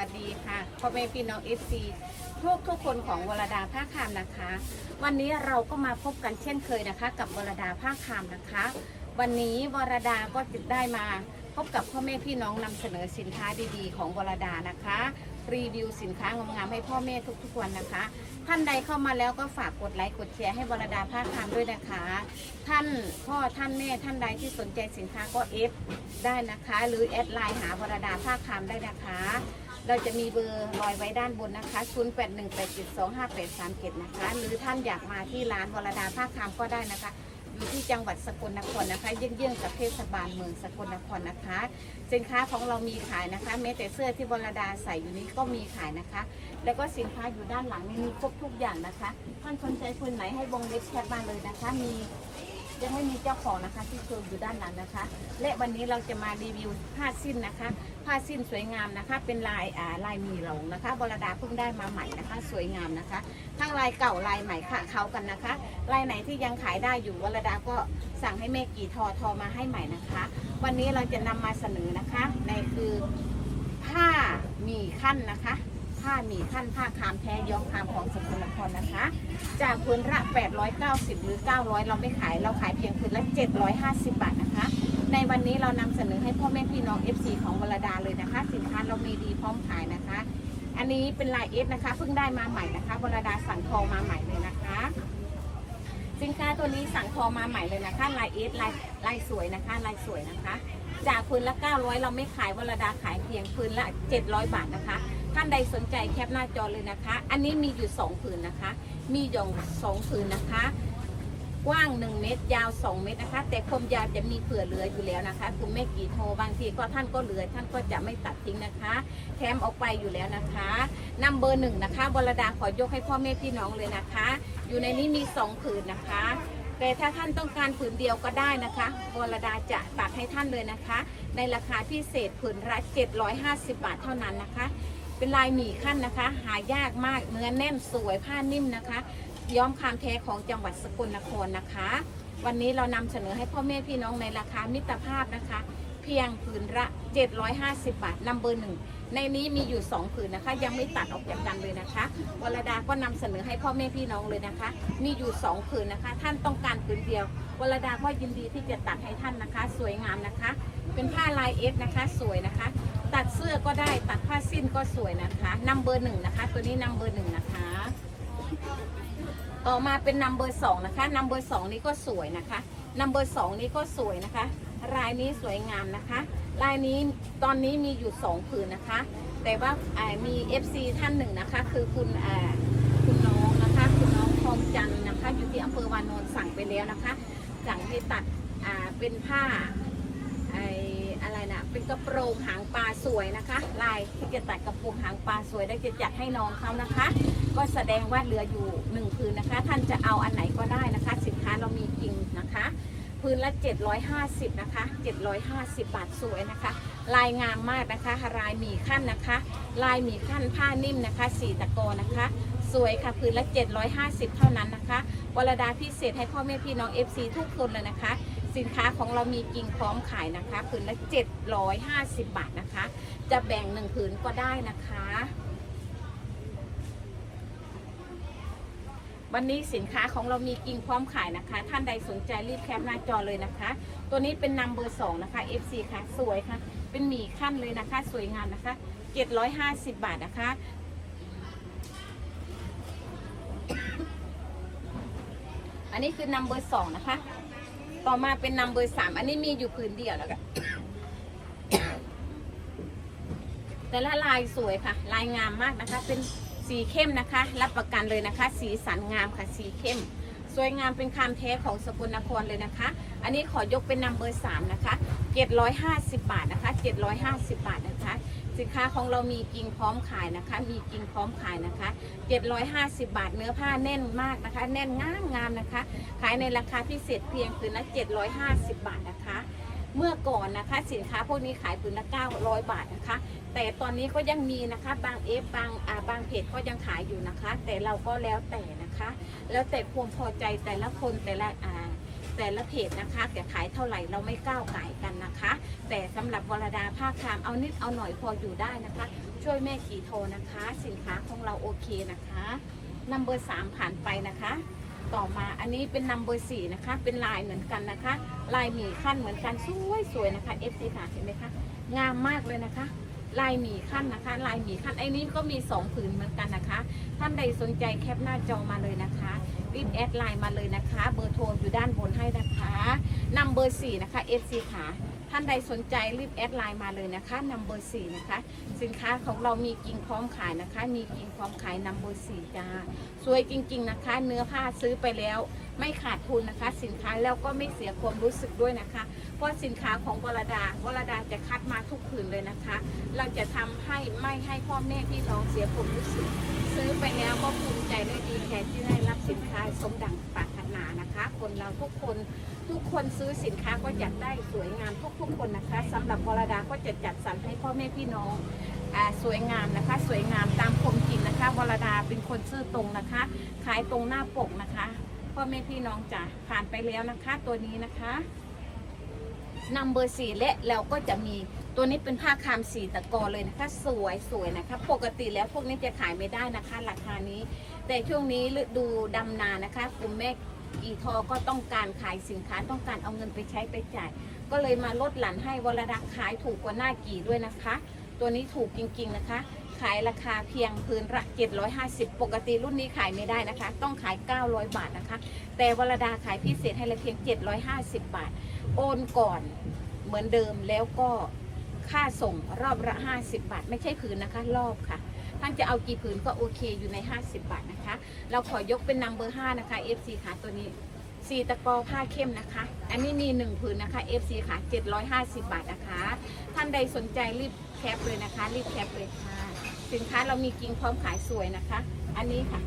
วัสดีค่ะพ่อแม่พี่น้องเอฟซีทุกทุกคนของวรดาภาคคามนะคะ วันนี้เราก็มาพบกันเช่นเคยนะคะ กับวรดาภาคคามนะคะ วันนี้วรดาก็จะได้มาพบกับพ่อแม่พี่น้องนำเสนอสินค้าดีๆ ของวรดานะคะ รีวิวสินค้างามๆให้พ่อแม่ทุกๆวันนะคะ ท่านใดเข้ามาแล้วก็ฝากกดไลค์กดแชร์ให้วรดาภาคคามด้วยนะคะ ท่านพ่อท่านแม่ท่านใดที่สนใจสินค้าก็เอฟได้นะคะ หรือแอดไลน์หาวรดาภาคคามได้นะคะ เราจะมีเบอร์ลอยไว้ด้านบนนะคะ0818725837นะคะ หรือท่านอยากมาที่ร้านวรดาภาคคามก็ได้นะคะ อยู่ที่จังหวัดสกลนครนะคะ เยื่องๆกับเทศบาลเมืองสกลนครนะคะ สินค้าของเรามีขายนะคะ แม้แต่เสื้อที่วรดาใส่อยู่นี้ก็มีขายนะคะ แล้วก็สินค้าอยู่ด้านหลังนี่มีครบทุกอย่างนะคะ ท่านสนใจคนไหนให้วงเล็บแชทมาเลยนะคะ มี ยังไม่มีเจ้าของนะคะที่โชว์อยู่ด้านหลังนะคะ และวันนี้เราจะมารีวิวผ้าสิ้นนะคะ ผ้าสิ้นสวยงามนะคะ เป็นลายอ่าลายหมีหลงนะคะบรดาเพิ่งได้มาใหม่นะคะ สวยงามนะคะ ทั้งลายเก่าลายใหม่ค่ะเขากันนะคะ ลายไหนที่ยังขายได้อยู่วรดาก็สั่งให้แม่กี่ทอทอมาให้ใหม่นะคะ วันนี้เราจะนำมาเสนอนะคะในคือผ้าหมีขั้นนะคะ ผ้าหมีขั้นผ้าคามแท้ย้อมคามของสกลนครนะคะ จากพื้นละ 890 หรือ 900 เราไม่ขาย เราขายเพียงพื้นละ 750 บาทนะคะ ในวันนี้เรานำเสนอให้พ่อแม่พี่น้อง FC ของวรดาเลยนะคะ สินค้าเรามีดีพร้อมขายนะคะ อันนี้เป็นลายเอสนะคะเพิ่งได้มาใหม่นะคะวรดาสั่งทองมาใหม่เลยนะคะสินค้าตัวนี้สั่งทองมาใหม่เลยนะคะลายเอสลายลายสวยนะคะลายสวยนะคะ จากพื้นละ 900 เราไม่ขายวรดาขายเพียงพื้นละ 700 บาทนะคะ ท่านใดสนใจแคปหน้าจอเลยนะคะ อันนี้มีอยู่2ผืนนะคะ มีอยู่สองผืนนะคะ กว้าง 1 เมตร ยาว 2 เมตรนะคะ แต่ความยาวจะมีเผื่อเหลืออยู่แล้วนะคะ คุณแม่กีโทรบางทีก็ท่านก็เหลือท่านก็จะไม่ตัดทิ้งนะคะแถมออกไปอยู่แล้วนะคะนำเบอร์หนึ่งนะคะวรดาขอยกให้พ่อแม่พี่น้องเลยนะคะ อยู่ในนี้มี2ผืนนะคะแต่ถ้าท่านต้องการผืนเดียวก็ได้นะคะวรดาจะตัดให้ท่านเลยนะคะ ในราคาพิเศษผืนละ750 บาทเท่านั้นนะคะ เป็นลายหมี่ขั้นนะคะ หายากมากเนื้อแน่นสวยผ้านิ่มนะคะ ย้อมคามแท้ของจังหวัดสกลนครนะคะ วันนี้เรานำเสนอให้พ่อแม่พี่น้องในราคามิตรภาพนะคะ เพียงผืนละ 750 บาทนำเบอร์หนึ่งในนี้มีอยู่ 2 ผืนนะคะ ยังไม่ตัดออกจากกันเลยนะคะวรดาก็นำเสนอให้พ่อแม่พี่น้องเลยนะคะ มีอยู่ 2 ผืนนะคะ ท่านต้องการผืนเดียววรดาก็ยินดีที่จะตัดให้ท่านนะคะ สวยงามนะคะ เป็นผ้าลายเอฟนะคะ สวยนะคะ ตัดเสื้อก็ได้ตัดผ้าสิ้นก็สวยนะคะนัมเบอร์หนึ่งนะคะ ตัวนี้นัมเบอร์หนึ่งนะคะ ต่อมาเป็นนัมเบอร์สองนะคะนัมเบอร์สองนี้ก็สวยนะคะนัมเบอร์สองนี้ก็สวยนะคะ ลายนี้สวยงามนะคะ ลายนี้ตอนนี้มีอยู่สองผืนนะคะ แต่ว่ามี FC ท่านหนึ่งนะคะ คือคุณคุณน้องนะคะ คุณน้องทองจันนะคะ อยู่ที่อำเภอวานอนสั่งไปแล้วนะคะสั่งให้ตัดเป็นผ้า อะไรนะเป็นกระโปรงหางปลาสวยนะคะ ลายที่จะตัดกระโปรงหางปลาสวยได้จะจัดให้น้องเขานะคะ ก็แสดงว่าเหลืออยู่หนึ่งพื้นนะคะ ท่านจะเอาอันไหนก็ได้นะคะ สินค้าเรามีจริงนะคะพื้นละ 750 นะคะ 750 บาทสวยนะคะ ลายงามมากนะคะ ลายหมีขั้นนะคะ ลายหมีขั้นผ้านิ่มนะคะสีตะโกนนะคะ สวยค่ะพื้นละ 750 เท่านั้นนะคะวรดาพิเศษให้พ่อแม่พี่น้อง FC ทุกคนเลยนะคะ สินค้าของเรามีจริงพร้อมขายนะคะผืนละ 750 บาทนะคะ จะแบ่งหนึ่งผืนก็ได้นะคะ วันนี้สินค้าของเรามีกิ่งพร้อมขายนะคะ ท่านใดสนใจรีบแคปหน้าจอเลยนะคะ ตัวนี้เป็นนัมเบอร์สองนะคะ FC ค่ะสวยค่ะ เป็นหมี่ขั้นเลยนะคะ สวยงามนะคะ 750 บาทนะคะอันนี้คือนัมเบอร์สองนะคะ ต่อมาเป็นนัมเบอร์สามอันนี้มีอยู่พื้นเดียวแล้วกันแต่ละลายสวยค่ะ ลายงามมากนะคะ เป็นสีเข้มนะคะ รับประกันเลยนะคะ สีสันงามค่ะ สีเข้ม สวยงามเป็นคามแท้ของสกลนครเลยนะคะ อันนี้ขอยกเป็นนัมเบอร์สามนะคะ750บาทนะคะ750บาทนะคะ สินค้าของเรามีกิ่งพร้อมขายนะคะ มีกิ่งพร้อมขายนะคะ 750 บาทเนื้อผ้าแน่นมากนะคะ แน่นงามงามนะคะ ขายในราคาพิเศษเพียงคืนละ 750 บาทนะคะ เมื่อก่อนนะคะสินค้าพวกนี้ขายผืนละ 900 บาทนะคะ แต่ตอนนี้ก็ยังมีนะคะบางเอฟบางอ่าบางเพจก็ยังขายอยู่นะคะ แต่เราก็แล้วแต่นะคะ แล้วแต่ความพอใจแต่ละคนแต่ละอ่า แต่ละเพจนะคะจะขายเท่าไหร่เราไม่ก้าวไก่กันนะคะ แต่สำหรับวรดาภาคคามเอานิดเอาหน่อยพออยู่ได้นะคะ ช่วยแม่ขีโทนะคะ สินค้าของเราโอเคนะคะนัมเบอร์สามผ่านไปนะคะ ต่อมาอันนี้เป็นนัมเบอร์สี่นะคะ เป็นลายเหมือนกันนะคะ ลายหมีขั้นเหมือนกันสวยสวยๆนะคะ FC ค่ะเห็นไหมคะงามมากเลยนะคะ ลายหมีขั้นนะคะ ลายหมีขั้นไอ้นี้ก็มีสองผืนเหมือนกันนะคะ ท่านใดสนใจแคปหน้าจอมาเลยนะคะรีบแอดไลน์มาเลยนะคะ เบอร์โทรอยู่ด้านบนให้นะคะนัมเบอร์สี่นะคะ FC ค่ะท่านใดสนใจรีบแอดไลน์มาเลยนะคะนัมเบอร์สี่นะคะ สินค้าของเรามีกิ่งพร้อมขายนะคะ มีกิ่งพร้อมขายนัมเบอร์สี่จ้า สวยจริง ๆนะคะ เนื้อผ้าซื้อไปแล้ว ไม่ขาดทุนนะคะ สินค้าแล้วก็ไม่เสียความรู้สึกด้วยนะคะ เพราะสินค้าของวรดาวรดาจะคัดมาทุกคืนเลยนะคะ เราจะทำให้ไม่ให้พ่อแม่พี่น้องเสียความรู้สึก ซื้อไปแล้วก็ภูมิใจและดีใจที่ได้รับสินค้าสมดังปรารถนานะคะ คนเราทุกคนทุกคนซื้อสินค้าก็อยากได้สวยงามทุกๆคนนะคะสำหรับวรดาก็จะจัดสรรให้พ่อแม่พี่น้องสวยงามนะคะ สวยงามตามคมจริงนะคะวรดาเป็นคนซื่อตรงนะคะ ขายตรงหน้าปกนะคะ พ่อแม่พี่น้องจ๋าผ่านไปแล้วนะคะ ตัวนี้นะคะนัมเบอร์สี่และเราก็จะมีตัวนี้เป็นผ้าคามสีตะกอเลยนะคะ สวยสวยนะคะ ปกติแล้วพวกนี้จะขายไม่ได้นะคะ ราคานี้ แต่ช่วงนี้ฤดูดำนานะคะกลุ่มแม่อีทอก็ต้องการขายสินค้าต้องการเอาเงินไปใช้ไปจ่าย ก็เลยมาลดหลั่นให้วรดาขายถูกกว่าหน้ากี่ด้วยนะคะ ตัวนี้ถูกจริงๆนะคะ ขายราคาเพียงพื้นละ750 ปกติรุ่นนี้ขายไม่ได้นะคะ ต้องขาย 900 บาทนะคะ แต่วรดาขายพิเศษให้เลยเพียง 750 บาท โอนก่อนเหมือนเดิมแล้วก็ค่าส่งรอบละ 50 บาท ไม่ใช่ผืนนะคะ รอบค่ะท่านจะเอากี่ผืนก็โอเคอยู่ใน 50 บาทนะคะ เราขอยกเป็นนัมเบอร์5นะคะ FC ค่ะตัวนี้สีตะกอผ้าเข้มนะคะ อันนี้มีหนึ่งผืนนะคะ FC ค่ะ 750 บาทนะคะ ท่านใดสนใจรีบแคปเลยนะคะ รีบแคปเลยค่ะ สินค้าเรามีกิ่งพร้อมขายสวยนะคะ อันนี้ค่ะ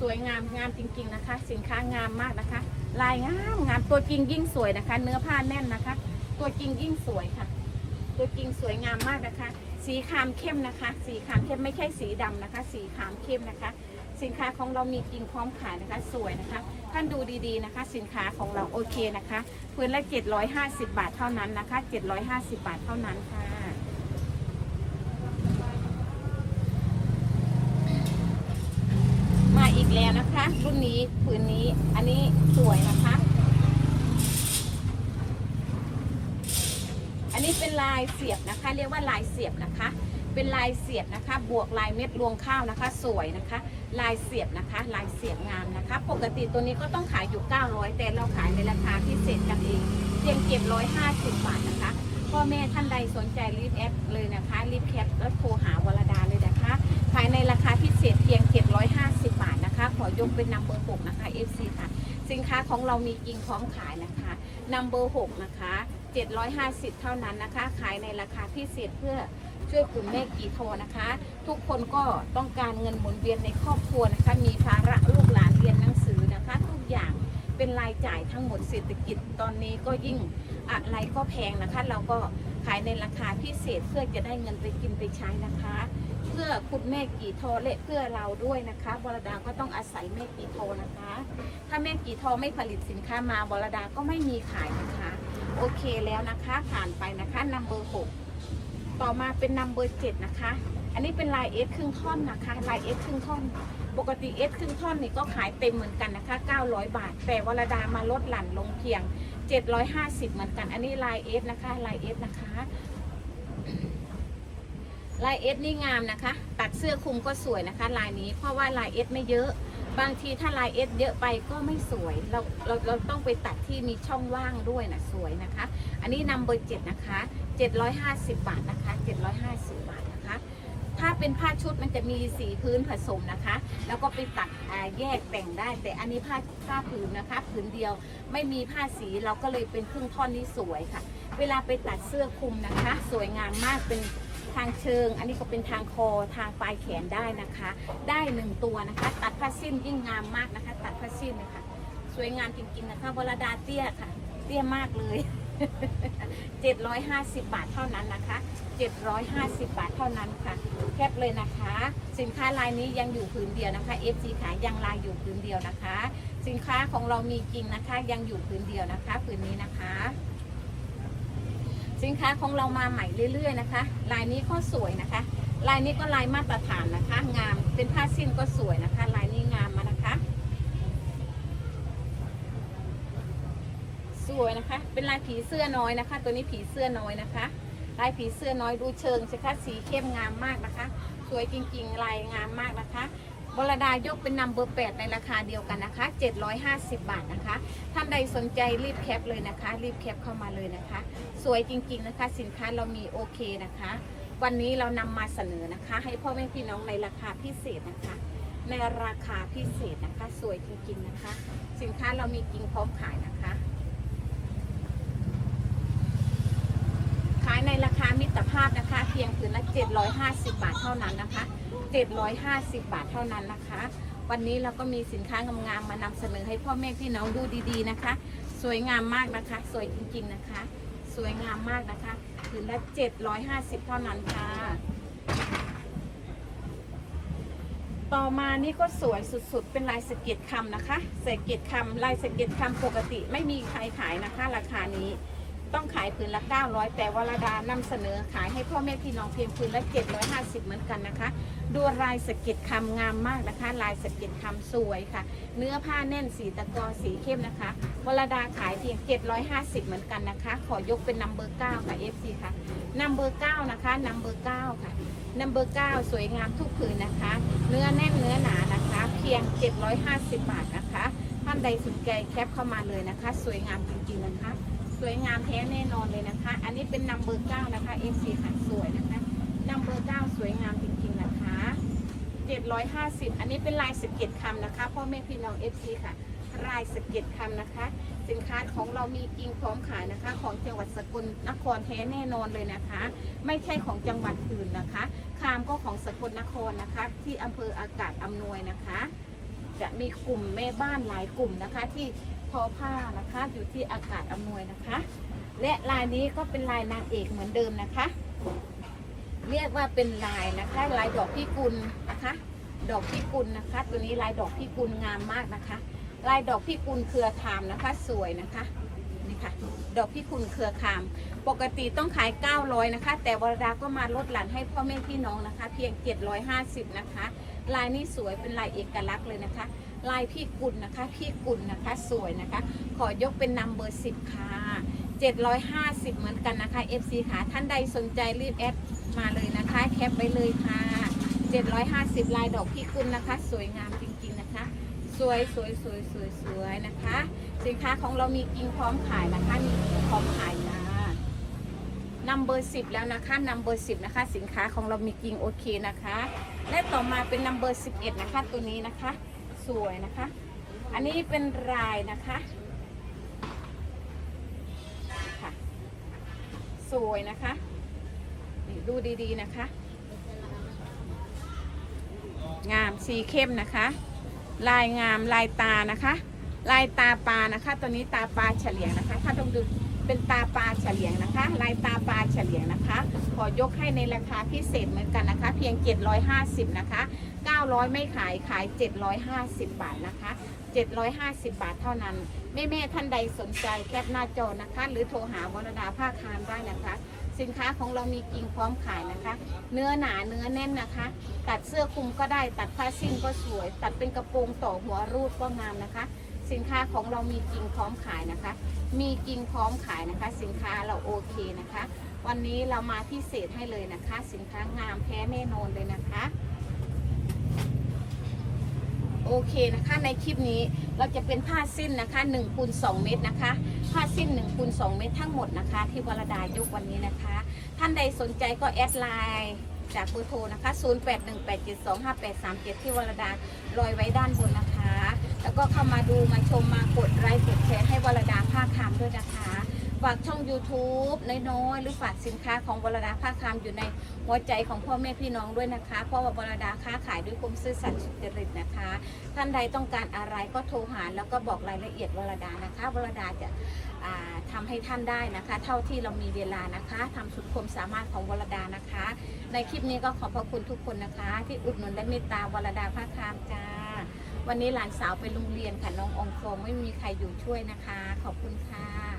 สวยงามงามจริง ๆนะคะ สินค้างามมากนะคะ ลายงามงามตัวจริงยิ่งสวยนะคะ เนื้อผ้าแน่นนะคะ ตัวจริงยิ่งสวยค่ะ ตัวจริงสวยงามมากนะคะ สีครามเข้มนะคะ สีครามเข้มไม่ใช่สีดำนะคะ สีครามเข้มนะคะ สินค้าของเรามีกิ่งพร้อมขายนะคะ สวยนะคะท่านดูดีๆนะคะ สินค้าของเราโอเคนะคะพื้นละ 750 บาทเท่านั้นนะคะ 750 บาทเท่านั้นค่ะ มา อีกแล้วนะคะ รุ่นนี้ผืนนี้อันนี้สวยนะคะ อันนี้เป็นลายเสียบนะคะ เรียกว่าลายเสียบนะคะ เป็นลายเสียบนะคะ บวกลายเม็ดรวงข้าวนะคะ สวยนะคะ ลายเสียบนะคะ ลายเสียบงามนะคะ ปกติตัวนี้ก็ต้องขายอยู่ 900 แต่เราขายในราคาพิเศษกันเองเพียงเก็บ150 บาทนะคะพ่อแม่ท่านใดสนใจรีบแอดเลยนะคะรีบแคปแล้วโทรหาวรดาเลยนะคะ ขายในราคาพิเศษเพียง750บาทนะคะ ขอยกเป็นนัมเบอร์6นะคะ FC ค่ะ สินค้าของเรามีกิ่งพร้อมขายนะคะนัมเบอร์6นะคะ 750 เท่านั้นนะคะ ขายในราคาพิเศษเพื่อช่วยกลุ่มแม่กีโทนะคะ ทุกคนก็ต้องการเงินหมุนเวียนในครอบครัวนะคะ มีภาระลูกหลานเรียนหนังสือนะคะ ทุกอย่างเป็นรายจ่ายทั้งหมดเศรษฐกิจตอนนี้ก็ยิ่งอะไรก็แพงนะคะ เราก็ขายในราคาพิเศษเพื่อจะได้เงินไปกินไปใช้นะคะ เพื่อคุณแม่กี่โทและเพื่อเราด้วยนะคะวรดาก็ต้องอาศัยแม่กี่โทนะคะ ถ้าแม่กี่โทไม่ผลิตสินค้ามาวรดาก็ไม่มีขายนะคะ โอเคแล้วนะคะผ่านไปนะคะนัมเบอร์หกต่อมาเป็นนัมเบอร์เจ็ดนะคะ อันนี้เป็นลายเอสครึ่งท่อนนะคะลายเอสครึ่งท่อนปกติเอสครึ่งท่อนนี่ก็ขายเต็มเหมือนกันนะคะ 900 บาท แต่วรดามาลดหลั่นลงเพียง 750 เหมือนกัน อันนี้ลายเอสนะคะลายเอสนะคะ ลายเอสนี่งามนะคะ ตัดเสื้อคลุมก็สวยนะคะ ลายนี้เพราะว่าลายเอสไม่เยอะ บางทีถ้าลายเอสเยอะไปก็ไม่สวย เราเราเราต้องไปตัดที่มีช่องว่างด้วยนะสวยนะคะ อันนี้นำเบอร์เจ็ดนะคะ750บาทนะคะ750บาทนะคะ ถ้าเป็นผ้าชุดมันจะมีสีพื้นผสมนะคะ แล้วก็ไปตัดแยกแต่งได้ แต่อันนี้ผ้าผ้าผืนนะคะผืนเดียวไม่มีผ้าสีเราก็เลยเป็นครึ่งท่อนนี้สวยค่ะ เวลาไปตัดเสื้อคลุมนะคะ สวยงามมากเป็น ทางเชิง อันนี้ก็เป็นทางคอทางปลายแขนได้นะคะ ได้หนึ่งตัวนะคะ ตัดผ้าสิ้นยิ่งงามมากนะคะ ตัดผ้าสิ้นเลยค่ะสวยงามจริงๆนะคะวรดาเตี้ยค่ะ เตี้ยมากเลย 750 บาทเท่านั้นนะคะ 750 บาทเท่านั้นค่ะ แคปเลยนะคะ สินค้าลายนี้ยังอยู่ผืนเดียวนะคะ FC ขายยังลายอยู่ผืนเดียวนะคะ สินค้าของเรามีจริงนะคะ ยังอยู่ผืนเดียวนะคะผืนนี้นะคะ สินค้าของเรามาใหม่เรื่อยๆนะคะ ลายนี้ก็สวยนะคะ ลายนี้ก็ลายมาตรฐานนะคะ งาม เป็นผ้าสิ้นก็สวยนะคะ ลายนี้งามมานะคะ สวยนะคะ เป็นลายผีเสื้อน้อยนะคะ ตัวนี้ผีเสื้อน้อยนะคะ ลายผีเสื้อน้อยดูเชิงสิคะ สีเข้มงามมากนะคะ สวยจริงๆ ลายงามมากนะคะ บรดายกเป็นนำเบอร์แปดในราคาเดียวกันนะคะ 750 บาทนะคะ ท่านใดสนใจรีบแคปเลยนะคะ รีบแคปเข้ามาเลยนะคะ สวยจริงๆนะคะ สินค้าเรามีโอเคนะคะ วันนี้เรานำมาเสนอนะคะ ให้พ่อแม่พี่น้องในราคาพิเศษนะคะ ในราคาพิเศษนะคะ สวยจริงๆนะคะ สินค้าเรามีจริงพร้อมขายนะคะขายในราคามิตรภาพนะคะ เพียงผืนละ 750 บาทเท่านั้นนะคะ 750 บาทเท่านั้นนะคะ วันนี้เราก็มีสินค้างามๆมานำเสนอให้พ่อแม่พี่น้องดูดีๆนะคะ สวยงามมากนะคะ สวยจริงๆนะคะ สวยงามมากนะคะผืนละ 750 เท่านั้นค่ะ ต่อมานี่ก็สวยสุดๆ เป็นลายสเก็ดคำนะคะสเก็ดคำลายสเก็ดคำปกติไม่มีใครขายนะคะ ราคานี้ ต้องขายผืนละ 900 แต่วรดานำเสนอขายให้พ่อแม่พี่น้องเพียงผืนละ 750 เหมือนกันนะคะ ดูลายสะเก็ดคำงามมากนะคะ ลายสะเก็ดคำสวยค่ะ เนื้อผ้าแน่นสีตะกอสีเข้มนะคะวรดาขายเพียง 750 เหมือนกันนะคะ ขอยกเป็นนัมเบอร์9ค่ะ FC ค่ะนัมเบอร์9นะคะนัมเบอร์9ค่ะนัมเบอร์9สวยงามทุกผืนนะคะ เนื้อแน่นเนื้อหนานะคะ เพียง 750 บาทนะคะท่านใดสนใจแคปเข้ามาเลยนะคะ สวยงามจริงๆนะคะ สวยงามแท้แน่นอนเลยนะคะ อันนี้เป็นนัมเบอร์เก้านะคะ FC ค่ะสวยนะคะนัมเบอร์เก้าสวยงามจริงๆนะคะ 750 อันนี้เป็นลายสเก็ดคำนะคะพ่อแม่พี่น้อง FC ค่ะลายสเก็ดคำนะคะ สินค้าของเรามีจริงพร้อมขายนะคะ ของจังหวัดสกลนครแท้แน่นอนเลยนะคะ ไม่ใช่ของจังหวัดอื่นนะคะคามก็ของสกลนครนะคะ ที่อำเภออากาศอำนวยนะคะ จะมีกลุ่มแม่บ้านหลายกลุ่มนะคะที่ ทอผ้านะคะ อยู่ที่อากาศอำนวยนะคะ และลายนี้ก็เป็นลายนางเอกเหมือนเดิมนะคะ เรียกว่าเป็นลายนะคะลายดอกพิกุลนะคะ ดอกพิกุลนะคะ ตัวนี้ลายดอกพิกุลงามมากนะคะ ลายดอกพิกุลเครือคามนะคะ สวยนะคะนี่ค่ะ ดอกพิกุลเครือคาม ปกติต้องขาย 900 นะคะ แต่วรดาก็มาลดหลั่นให้พ่อแม่พี่น้องนะคะ เพียง 750 นะคะ ลายนี้สวยเป็นลายเอกลักษณ์เลยนะคะ ลายพี่กุลนะคะ พี่กุลนะคะสวยนะคะ ขอยกเป็นนัมเบอร์สิบค่ะ750 เหมือนกันนะคะ FC ค่ะท่านใดสนใจรีบแอดมาเลยนะคะ แคปไปเลยค่ะ 750 ลายดอกพี่กุลนะคะ สวยงามจริงๆนะคะ สวยสวยสวยสวยสวยนะคะ สินค้าของเรามีจริงพร้อมขายนะคะ มีจริงพร้อมขายจ้านัมเบอร์สิบแล้วนะคะนัมเบอร์สิบนะคะ สินค้าของเรามีจริงโอเคนะคะ และต่อมาเป็นนัมเบอร์สิบเอ็ดนะคะตัวนี้นะคะ วยนะคะ อันนี้เป็นลายนะคะค่ะสวยนะคะนี่ดูดีๆนะคะ งามสีเข้มนะคะ ลายงามลายตานะคะ ลายตาปลานะคะ ตัวนี้ตาปลาเฉลียงนะคะ ถ้าต้องดู เป็นตาปลาเฉลียงนะคะ ลายตาปลาเฉลียงนะคะ ขอยกให้ในราคาพิเศษเหมือนกันนะคะ เพียง 750 นะคะ 900 ไม่ขายขาย 750 บาทนะคะ 750 บาทเท่านั้น แม่แม่ๆท่านใดสนใจแคปหน้าจอนะคะ หรือโทรหาวรดาภาคารได้นะคะ สินค้าของเรามีจริงพร้อมขายนะคะ เนื้อหนาเนื้อแน่นนะคะ ตัดเสื้อคลุมก็ได้ตัดผ้าสิ้นก็สวย ตัดเป็นกระโปรงต่อหัวรูดก็งามนะคะ สินค้าของเรามีจริงพร้อมขายนะคะ มีจริงพร้อมขายนะคะ สินค้าเราโอเคนะคะ วันนี้เรามาพิเศษให้เลยนะคะ สินค้างามแท้แน่นอนเลยนะคะโอเคนะคะในคลิปนี้เราจะเป็นผ้าสิ้นนะคะ1คูณ2เมตรนะคะ ผ้าสิ้น1คูณ2เมตรทั้งหมดนะคะ ที่วรดายกวันนี้นะคะ ท่านใดสนใจก็แอดไลน์จากเบอร์โทรนะคะ 0818725837 ที่วรดาลอยไว้ด้านบนนะคะ แล้วก็เข้ามาดูมาชมมากดไลค์กดแชร์ให้วรดาภาคคามด้วยนะคะฝากช่อง YouTube น้อยๆหรือฝากสินค้าของวรดาผ้าคามอยู่ในหัวใจของพ่อแม่พี่น้องด้วยนะคะ เพราะว่าวรดาค้าขายด้วยความซื่อสัตย์สุจริตนะคะ ท่านใดต้องการอะไรก็โทรหาแล้วก็บอกรายละเอียดวรดานะคะวรดาจะาทำให้ท่านได้นะคะ เท่าที่เรามีเวลานะคะทำสุดความสามารถของวรดานะคะ ในคลิปนี้ก็ขอบพระคุณทุกคนนะคะ ที่อุดหนุนและเมตตาวรดาผ้าคามจ้า วันนี้หลานสาวไปโรงเรียนค่ะน้ององคงไม่มีใครอยู่ช่วยนะคะ ขอบคุณค่ะ